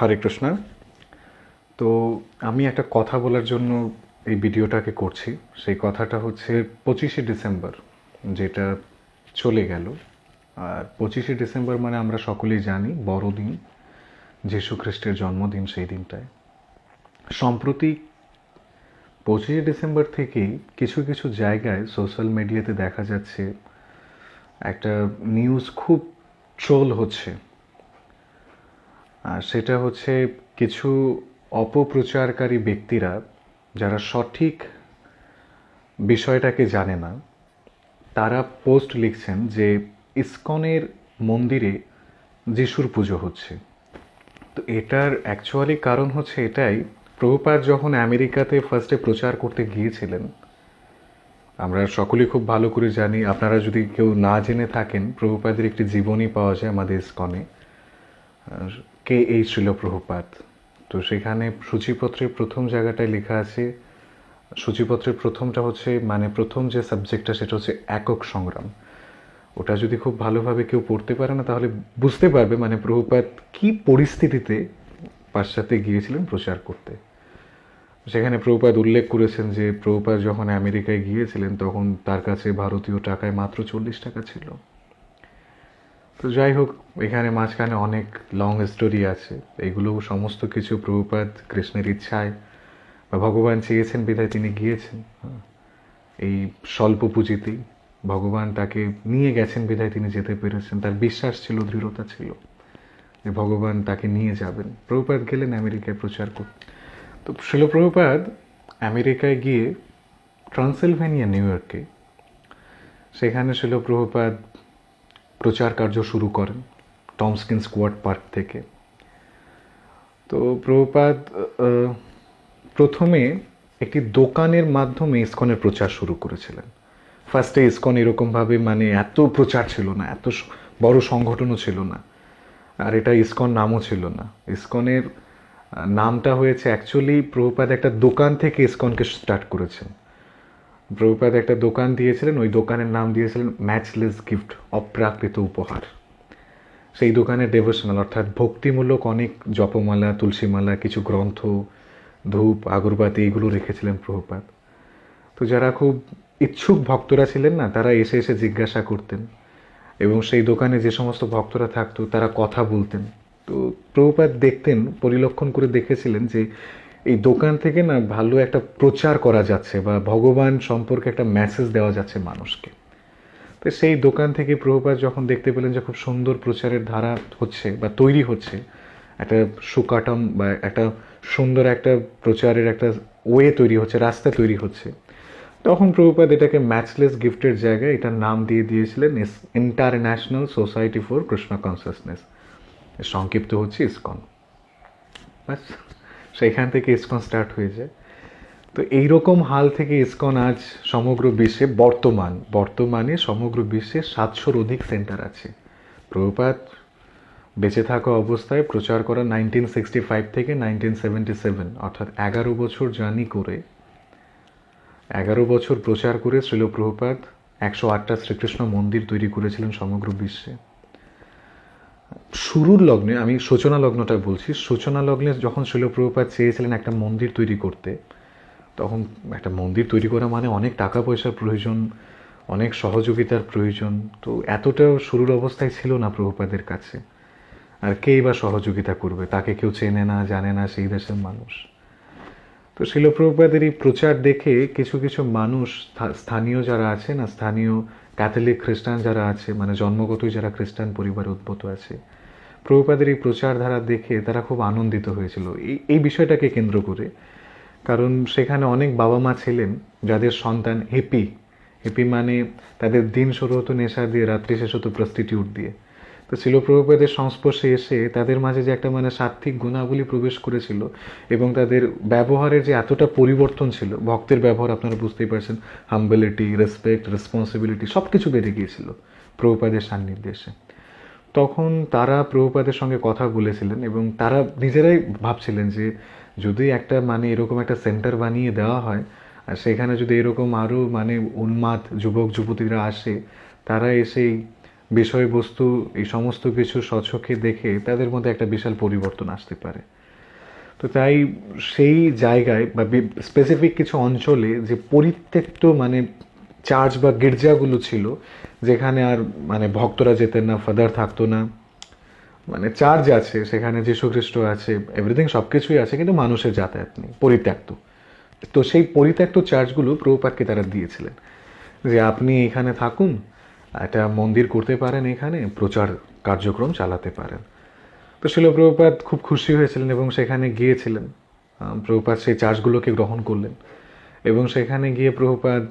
হরে কৃষ্ণ। তো আমি একটা কথা বলার জন্য এই ভিডিওটাকে করছি। সেই কথাটা হচ্ছে পঁচিশে ডিসেম্বর, যেটা চলে গেল। আর পঁচিশে ডিসেম্বর মানে আমরা সকলেই জানি বড়দিন, যীশু খ্রিস্টের জন্মদিন সেই দিনটায়। সম্প্রতি পঁচিশে ডিসেম্বর থেকেই কিছু কিছু জায়গায় সোশ্যাল মিডিয়াতে দেখা যাচ্ছে একটা নিউজ খুব ট্রোল হচ্ছে। সেটা হচ্ছে কিছু অপপ্রচারকারী ব্যক্তিরা যারা সঠিক বিষয়টাকে জানে না, তারা পোস্ট লিখছেন যে ইসকনের মন্দিরে যিশুর পুজো হচ্ছে। তো এটার অ্যাকচুয়ালি কারণ হচ্ছে এটাই প্রভুপাত যখন আমেরিকাতে ফার্স্টে প্রচার করতে গিয়েছিলেন, আমরা সকলেই খুব ভালো করে জানি, আপনারা যদি কেউ না জেনে থাকেন, প্রভুপাদের একটি জীবনী পাওয়া যায় আমাদের ইসকনে। কে এই ছিল প্রভুপাত? তো সেখানে সূচিপত্রের প্রথম জায়গাটায় লেখা আছে, সূচিপত্রের প্রথমটা হচ্ছে মানে প্রথম যে সাবজেক্টটা সেটা হচ্ছে একক সংগ্রাম। ওটা যদি খুব ভালোভাবে কেউ পড়তে পারে না, তাহলে বুঝতে পারবে মানে প্রভুপাত কি পরিস্থিতিতে পাশ্চাত্যে গিয়েছিলেন প্রচার করতে। সেখানে প্রভুপাত উল্লেখ করেছেন যে, প্রভুপাত যখন আমেরিকায় গিয়েছিলেন, তখন তার কাছে ভারতীয় টাকায় মাত্র চল্লিশ টাকা ছিল। তো যাই হোক, এখানে মাঝখানে অনেক লং স্টোরি আছে। এগুলো সমস্ত কিছু প্রভুপাত কৃষ্ণের ইচ্ছায়, বা ভগবান চেয়েছেন বিধায় তিনি গিয়েছেন। এই স্বল্প পুঁজিতেই ভগবান তাকে নিয়ে গেছেন বিধায় তিনি যেতে পেরেছেন। তার বিশ্বাস ছিল, দৃঢ়তা ছিল যে ভগবান তাকে নিয়ে যাবেন। প্রভুপাত গেলেন আমেরিকায় প্রচার করতে তো শিলপ্রভুপাদ আমেরিকায় গিয়ে ট্রান্সিলভেনিয়া, নিউ ইয়র্কে। সেখানে শিলপ্রভুপাদ প্রচার কার্য শুরু করেন টমস্কিন স্কোয়াড পার্ক থেকে। তো প্রভুপাদ প্রথমে একটি দোকানের মাধ্যমে ইসকনের প্রচার শুরু করেছিলেন। ফার্স্টে ইসকন এরকমভাবে মানে এত প্রচার ছিল না, এত বড় সংগঠনও ছিল না। আর এটা ইসকন নামও ছিল না। ইসকনের নামটা হয়েছে অ্যাকচুয়ালি প্রভুপাদ একটা দোকান থেকে ইসকনকে স্টার্ট করেছেন। প্রভুপাদ একটা দোকান দিয়েছিলেন, ওই দোকানের নাম দিয়েছিলেন ম্যাচলেস গিফট অপ্রাকৃত উপহার। সেই দোকানে ডেভোশনাল অর্থাৎ ভক্তিমূলক অনেক জপমালা, তুলসীমালা, কিছু গ্রন্থ, ধূপ, আগরবাতি এইগুলো রেখেছিলেন প্রভুপাদ। তো যারা খুব ইচ্ছুক ভক্তরা ছিলেন না, তারা এসে এসে জিজ্ঞাসা করতেন। এবং সেই দোকানে যে সমস্ত ভক্তরা থাকতো, তারা কথা বলতেন। তো প্রভুপাদ দেখতেন, পরিলক্ষণ করে দেখেছিলেন যে এই দোকান থেকে না ভালো একটা প্রচার করা যাচ্ছে বা ভগবান সম্পর্কে একটা মেসেজ দেওয়া যাচ্ছে মানুষকে। তো সেই দোকান থেকে প্রভুপাত যখন দেখতে পেলেন যে খুব সুন্দর প্রচারের ধারা হচ্ছে বা তৈরি হচ্ছে, একটা সুকাটম বা একটা সুন্দর একটা প্রচারের একটা ওয়ে তৈরি হচ্ছে, রাস্তা তৈরি হচ্ছে, তখন প্রভুপাত এটাকে ম্যাচলেস গিফটের জায়গায় এটার নাম দিয়ে দিয়েছিলেন ইস international society for Krishna consciousness সংক্ষিপ্ত হচ্ছে ইসকন। ব্যাস। সেইখান থেকে ইসকন স্টার্ট হয়ে যায়। তো এইরকম হাল থেকে ইসকন আজ সমগ্র বিশ্বে বর্তমান, বর্তমানে সমগ্র বিশ্বে সাতশোর অধিক সেন্টার আছে। প্রভুপাত বেঁচে থাকা অবস্থায় প্রচার করা নাইনটিন সিক্সটি ফাইভ থেকে নাইনটিন সেভেন্টি সেভেন অর্থাৎ এগারো বছর জার্নি করে, এগারো বছর প্রচার করে শ্রীল প্রভুপাত একশো আটটা শ্রীকৃষ্ণ মন্দির তৈরি করেছিলেন সমগ্র বিশ্বে। শুরুর লগ্নে, আমি সূচনা লগ্নটা বলছি, সূচনা লগ্নে যখন শিলপ্রভুপাত চেয়েছিলেন একটা মন্দির তৈরি করতে, তখন একটা মন্দির তৈরি করা মানে অনেক টাকা পয়সার প্রয়োজন, অনেক সহযোগিতার প্রয়োজন, তো এতটাও শুরুর অবস্থায় ছিল না প্রভুপাদের কাছে। আর কেই বা সহযোগিতা করবে? তাকে কেউ চেনে না, জানে না সেই দেশের মানুষ। তো শিলপ্রভুপাদের এই প্রচার দেখে কিছু কিছু মানুষ, স্থানীয় যারা আছে না স্থানীয় ক্যাথলিক খ্রিস্টান যারা আছে মানে জন্মগতই যারা খ্রিস্টান পরিবারে উদ্ভূত আছে, প্রভুপাদের এই প্রচারধারা দেখে তারা খুব আনন্দিত হয়েছিল। এই এই বিষয়টাকে কেন্দ্র করে, কারণ সেখানে অনেক বাবা মা ছিলেন যাদের সন্তান হেপি হেপি মানে তাদের দিন শুরু হতো নেশা দিয়ে রাত্রি শেষ হতো প্রস্টিটিউট দিয়ে। তো শিলপ্রভুপাদের সংস্পর্শে এসে তাদের মাঝে যে একটা মানে সাত্ত্বিক গুণাবলী প্রবেশ করেছিল এবং তাদের ব্যবহারের যে এতটা পরিবর্তন ছিল, ভক্তের ব্যবহার আপনারা বুঝতেই পারছেন হাম্বিলিটি রেসপেক্ট রেসপন্সিবিলিটি সব কিছু বেড়ে গিয়েছিল প্রভুপাদের সান্নিধ্যে এসে। তখন তারা প্রভুপাদের সঙ্গে কথা বলেছিলেন এবং তারা নিজেরাই ভাবছিলেন যে যদি একটা মানে এরকম একটা সেন্টার বানিয়ে দেওয়া হয়, আর সেখানে যদি এরকম আরও মানে উন্মাদ যুবক যুবতীরা আসে, তারা এসেই বিষয়বস্তু, এই সমস্ত কিছু স্বচক্ষে দেখে তাদের মধ্যে একটা বিশাল পরিবর্তন আসতে পারে। তো তাই সেই জায়গায় বা স্পেসিফিক কিছু অঞ্চলে যে পরিত্যক্ত মানে চার্চ বা গির্জাগুলো ছিল, যেখানে আর মানে ভক্তরা যেতেন না ফাদার থাকতো না মানে চার্চ আছে, সেখানে খ্রিস্ট আছে এভরিথিং সব কিছুই আছে, কিন্তু মানুষের যাতায়াত নেই, পরিত্যক্ত। তো সেই পরিত্যক্ত চার্চগুলো প্রভুপাতকে তারা দিয়েছিলেন যে আপনি এখানে থাকুন একটা মন্দির করতে পারেন এখানে, প্রচার কার্যক্রম চালাতে পারেন। তো শিল প্রভুপাত খুব খুশি হয়েছিলেন এবং সেখানে গিয়েছিলেন। প্রভুপাত সেই চার্চগুলোকে গ্রহণ করলেন এবং সেখানে গিয়ে প্রভুপাত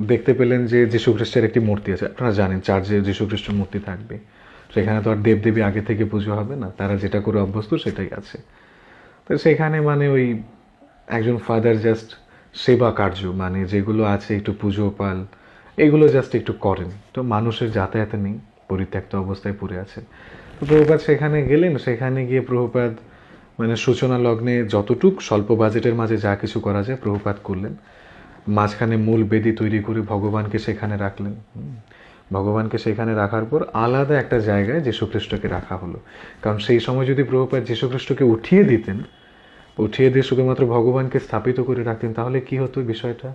দেখতে পেলেন যে যীশু খ্রিস্টের একটি মূর্তি আছে। আপনারা জানেন চার্চে যীশু খ্রিস্টের মূর্তি থাকবে। সেখানে তো আর দেবদেবী আগে থেকে পুজো হবে না, তারা যেটা করে অভ্যস্ত সেটাই আছে। তো সেখানে মানে ওই একজন ফাদার জাস্ট সেবা কার্য মানে যেগুলো আছে একটু পুজো পাল এগুলো জাস্ট একটু করেন। তো মানুষের যাতায়াতে নেই, পরিত্যক্ত অবস্থায় পড়ে আছে তো প্রভুপাত সেখানে গেলেন, সেখানে গিয়ে প্রভুপাত মানে সূচনা লগ্নে যতটুক স্বল্প বাজেটের মাঝে যা কিছু করা যায় প্রভুপাত করলেন। মাঝখানে মূল বেদি তৈরি করে ভগবানকে সেখানে রাখলেন। ভগবানকে সেখানে রাখার পর আলাদা একটা জায়গায় যীশুখ্রিস্টকে রাখা হলো। কারণ সেই সময় যদি প্রভুপাত যীশুখ্রিস্টকে উঠিয়ে দিতেন, উঠিয়ে দিয়ে শুধুমাত্র ভগবানকে স্থাপিত করে রাখতেন, তাহলে কি হতো বিষয়টা?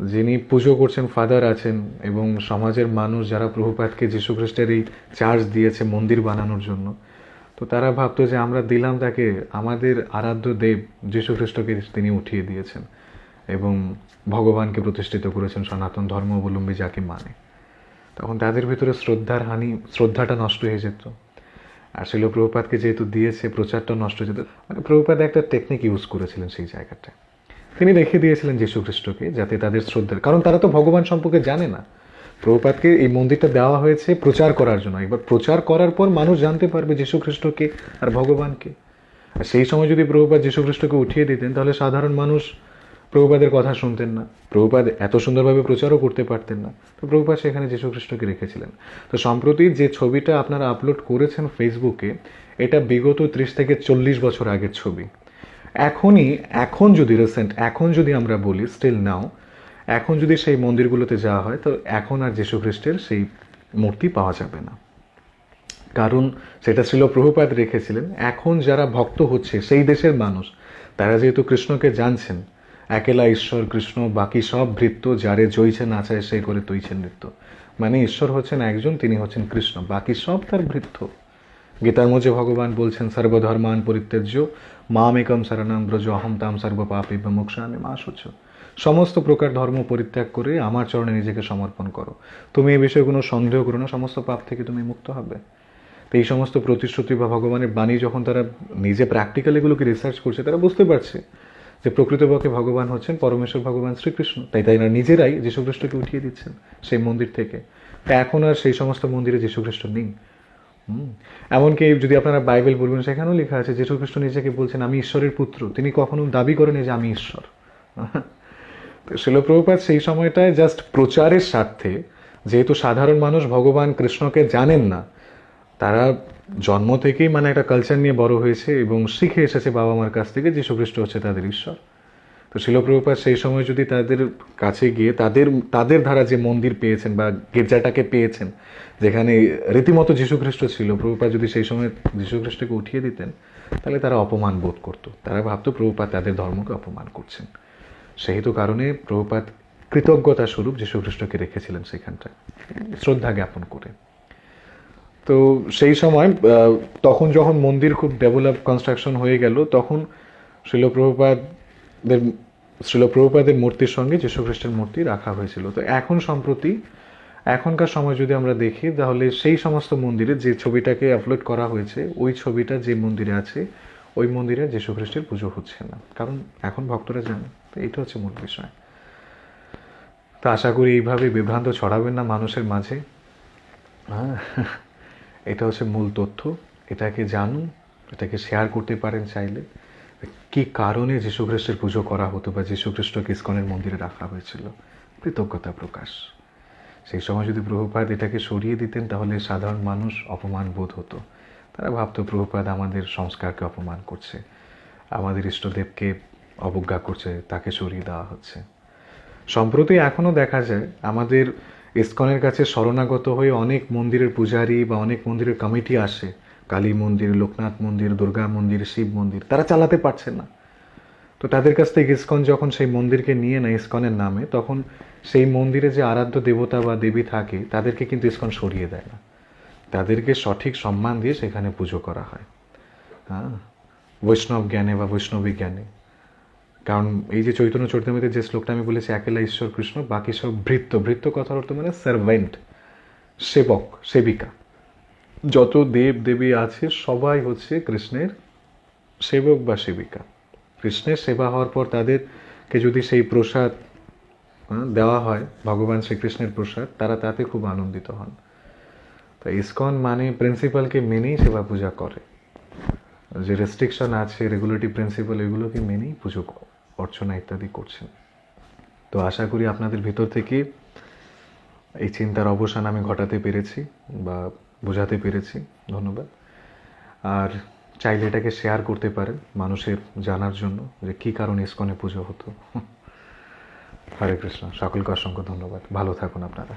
যিনি পুজো করছেন ফাদার আছেন এবং সমাজের মানুষ যারা প্রভুপাতকে যীশুখ্রিস্টের এই চার্জ দিয়েছে মন্দির বানানোর জন্য, তো তারা ভাবতো যে আমরা দিলাম তাকে, আমাদের আরাধ্য দেব যীশুখ্রিস্টকে তিনি উঠিয়ে দিয়েছেন এবং ভগবানকে প্রতিষ্ঠিত করেছেন সনাতন ধর্ম অবলম্বী যাকে মানে। তখন তাদের ভিতরে শ্রদ্ধার হানি, শ্রদ্ধাটা নষ্ট হয়ে যেত। আর শিল প্রভুপাতকে যেহেতু দিয়েছে, প্রচারটা নষ্ট হয়ে যেত। মানে প্রভুপাত একটা টেকনিক ইউজ করেছিলেন সেই জায়গাটায়। তিনি রেখে দিয়েছিলেন যীশু খ্রিস্টকে যাতে তাদের শ্রদ্ধার কারণ তারা তো ভগবান সম্পর্কে জানে না। প্রভুপাতকে এই মন্দিরটা দেওয়া হয়েছে প্রচার করার জন্য। এবার প্রচার করার পর মানুষ জানতে পারবে যীশু খ্রিস্টকে আর ভগবানকে। আর সেই সময় যদি প্রভুপাত যীশু খ্রিস্টকে উঠিয়ে দিতেন, তাহলে সাধারণ মানুষ প্রভুপাদের কথা শুনতেন না। প্রভুপাদ এত সুন্দরভাবে প্রচারও করতে পারতেন না। তো প্রভুপাদ সেখানে যীশু খ্রিস্টকে রেখেছিলেন। তো সম্প্রতি যে ছবিটা আপনারা আপলোড করেছেন ফেসবুকে, এটা বিগত ত্রিশ থেকে চল্লিশ বছর আগের ছবি। এখনই, এখন যদি রিসেন্ট এখন যদি আমরা বলি স্টিল নাও এখন যদি সেই মন্দিরগুলোতে যাওয়া হয়, তো এখন আর যীশু খ্রিস্টের সেই মূর্তি পাওয়া যাবে না। কারণ সেটা ছিল প্রভুপাদ রেখেছিলেন। এখন যারা ভক্ত হচ্ছে, সেই দেশের মানুষ, তারা যেহেতু কৃষ্ণকে জানছেন, একেলা ঈশ্বর, কৃষ্ণ, বাকি সব ভৃত্য, যারে জয়ছে, নাচায় সেই করে তৈছে নৃত্য। মানে ঈশ্বর হচ্ছেন একজন, তিনি হচ্ছেন কৃষ্ণ, বাকি সব তার ভৃত্য। গীতার মধ্যে ভগবান বলছেন, সর্বধর্মান পরিত্যাজ্য মাম একম শরণাম ব্রজ অহম তাম সর্ব পাপে মোক্ষামে মা শুচ। সমস্ত প্রকার ধর্ম পরিত্যাগ করে আমার চরণে নিজেকে সমর্পণ করো। তুমি এই বিষয়ে কোনো সন্দেহ করো না, সমস্ত পাপ থেকে তুমি মুক্ত হবে। তো এই সমস্ত প্রতিশ্রুতি বা ভগবানের বাণী যখন তারা নিজে প্র্যাকটিক্যাল এগুলোকে রিসার্চ করছে, তারা বুঝতে পারছে যে প্রকৃতপক্ষে ভগবান হচ্ছেন পরমেশ্বর ভগবান শ্রীকৃষ্ণ। তাই তাই না, নিজেরাই যীশুখ্রিস্টকে উঠিয়ে দিচ্ছেন সেই মন্দির থেকে। তা এখন আর সেই সমস্ত মন্দিরে যীশুখ্রিস্ট নেই। এমনকি যদি আপনারা বাইবেল বলবেন, সেখানেও লেখা আছে যীশুখ্রিস্ট নিজেকে বলছেন, আমি ঈশ্বরের পুত্র। তিনি কখনো দাবি করেন যে, আমি ঈশ্বর। শিলপ্রভুপাত সেই সময়টায় জাস্ট প্রচারের স্বার্থে, যেহেতু সাধারণ মানুষ ভগবান কৃষ্ণকে জানেন না, তারা জন্ম থেকেই মানে একটা কালচার নিয়ে বড় হয়েছে এবং শিখে এসেছে বাবা মার কাছ থেকে যীশু খ্রিস্ট হচ্ছে তাদের ঈশ্বর। তো শিলপ্রভুপাত সেই সময় যদি তাদের কাছে গিয়ে তাদের তাদের ধারা যে মন্দির পেয়েছেন বা গির্জাটাকে পেয়েছেন, যেখানে রীতিমতো যীশুখ্রিস্ট ছিল প্রভুপাত যদি সেই সময় যীশুখ্রিস্টকে উঠিয়ে দিতেন, তাহলে তারা অপমান বোধ করতো। তারা ভাবতো প্রভুপাত তাদের ধর্মকে অপমান করছেন। সেহেতু কারণে প্রভুপাত কৃতজ্ঞতা স্বরূপ যীশু খ্রিস্টকে রেখেছিলেন সেখানটায়, শ্রদ্ধা জ্ঞাপন করে। তো সেই সময় তখন যখন মন্দির খুব ডেভেলপ কনস্ট্রাকশন হয়ে গেল, তখন শিলপ্রভুপাদের শিলপ্রভুপাদের মূর্তির সঙ্গে যীশু খ্রিস্টের মূর্তি রাখা হয়েছিল। তো এখন সম্প্রতি, এখনকার সময় যদি আমরা দেখি, তাহলে সেই সমস্ত মন্দিরে যে ছবিটাকে আপলোড করা হয়েছে, ওই ছবিটা যে মন্দিরে আছে, ওই মন্দিরে যীশু খ্রিস্টের পুজো হচ্ছে না। কারণ এখন ভক্তরা জানে, তো এইটা হচ্ছে মূল বিষয়। তো আশা করি এইভাবে বিভ্রান্ত ছড়াবেন না মানুষের মাঝে। হ্যাঁ এটা হচ্ছে মূল তথ্য। এটাকে জানুন, এটাকে শেয়ার করতে পারেন চাইলে। কি কারণে খ্রিস্টের পুজো করা হতো বা খ্রিস্টকে ইস্কনের মন্দিরে রাখা হয়েছিল? কৃতজ্ঞতা প্রকাশ। সেই সময় যদি প্রভুপাদ এটাকে সরিয়ে দিতেন, তাহলে সাধারণ মানুষ অপমান বোধ হতো। তারা ভাবতো, প্রভুপাদ আমাদের সংস্কারকে অপমান করছে। আমাদের ইষ্টদেবকে অবজ্ঞা করছে, তাকে সরিয়ে দেওয়া হচ্ছে। সম্প্রতি এখনও দেখা যায়, আমাদের ইস্কনের কাছে শরণাগত হয়ে অনেক মন্দিরের পূজারী বা অনেক মন্দিরের কমিটি আসে। কালী মন্দির, লোকনাথ মন্দির, দুর্গা মন্দির, শিব মন্দির, তারা চালাতে পারছে না। তো তাদের কাছ থেকে ইস্কন যখন সেই মন্দিরকে নিয়ে নেয় ইস্কনের নামে, তখন সেই মন্দিরে যে আরাধ্য দেবতা বা দেবী থাকে, তাদেরকে কিন্তু ইস্কন সরিয়ে দেয় না। তাদেরকে সঠিক সম্মান দিয়ে সেখানে পুজো করা হয়। হ্যাঁ? বৈষ্ণব জ্ঞানে বা বৈষ্ণবী জ্ঞানে। কারণ এই যে চৈতন্য চরিতামিতে যে শ্লোকটা আমি বলেছি, একেলা ঈশ্বর কৃষ্ণ, বাকি সব ভৃত্য ভৃত্য কথার অর্থ মানে সার্ভেন্ট সেবক, সেবিকা। যত দেব দেবী আছে, সবাই হচ্ছে কৃষ্ণের সেবক বা সেবিকা। কৃষ্ণের সেবা হওয়ার পর তাদেরকে যদি সেই প্রসাদ দেওয়া হয়, ভগবান শ্রীকৃষ্ণের প্রসাদ, তারা তাতে খুব আনন্দিত হন। তো ইসকন মানে প্রিন্সিপালকে মেনেই সেবা পূজা করে। যে রেস্ট্রিকশন আছে রেগুলেটরি প্রিন্সিপাল এগুলোকে মেনেই পুজো অর্চনা ইত্যাদি করছেন। তো আশা করি আপনাদের ভিতর থেকে এই চিন্তার অবসান আমি ঘটাতে পেরেছি বা বোঝাতে পেরেছি, ধন্যবাদ। আর চাইলে এটাকে শেয়ার করতে পারেন মানুষের জানার জন্য যে কী কারণে ইস্কনে পুজো হতো। হরে কৃষ্ণ, সকলকে অসংখ্য ধন্যবাদ। ভালো থাকুন আপনারা।